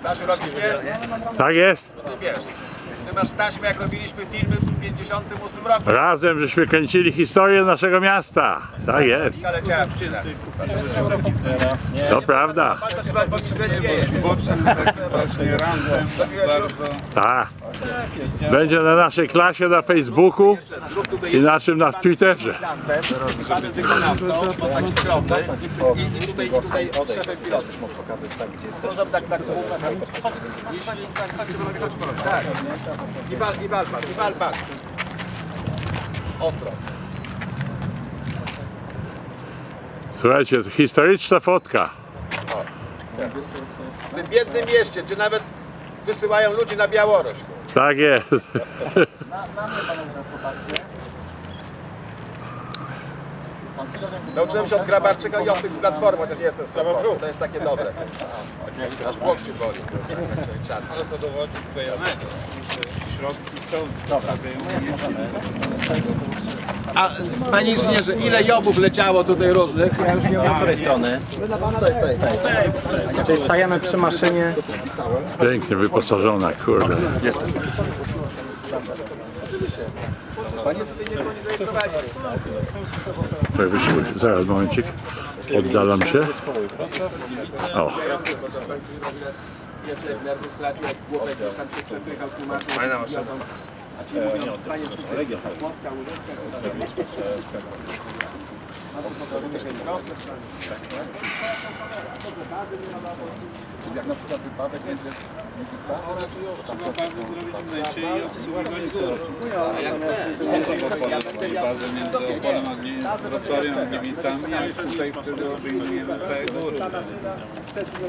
Stasiu, robisz mnie? Tak jest. Ty wiesz. Ty masz taśmę, jak robiliśmy filmy w 58 roku. Razem żeśmy kręcili historię naszego miasta. Tak jest. Ja leciałem w. To prawda. Trzeba tak właśnie bardzo Tak. Będzie na naszej klasie na Facebooku i naszym na Twitterze. I, i i tutaj szefem tak, tak, tak, tak, tak. Tak. Wal, pan. Ostro. Słuchajcie, to historyczna fotka. W tym biednym mieście, gdzie nawet wysyłają ludzi na Białoruś. Tak jest. Nauczyłem się od Grabarczyka i od tych z Platformy, chociaż nie jestem z Platformy. To jest takie dobre. Aż błok cię boli. Czas. ale to dowodzi klejonego. Środki są, aby A panie inżynierze, ile jobów leciało tutaj różnych? Ja już nie wiem. Z której strony? Stoi, stoi, stoi. Czyli stajemy przy maszynie. Pięknie wyposażona, kurde. Jestem. Pan jest tutaj nie broni zarejestrowani. Zaraz, momencik. Oddalam się. O. Fajna maszyna. Czyli jak na przykład wypadek będzie Nikica, trzeba bazę zrobić w i obsługiwać górę. Bazę między Opolem a Wrocławiem a Gliwicami, a już tutaj wtedy obejmujemy całe góry.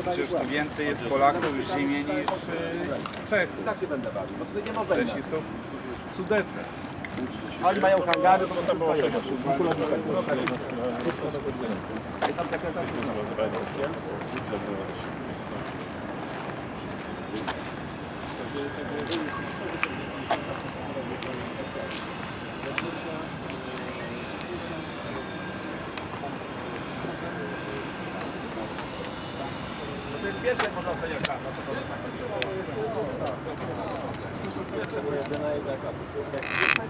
Przecież tu więcej jest Polaków w ziemi niż e, Czechów. tak się będę bawił, bo tutaj nie ma. Czesi w Sudetach. Oni mają hangary, to było To jest pierwsze, jak można oceniać prawda, co to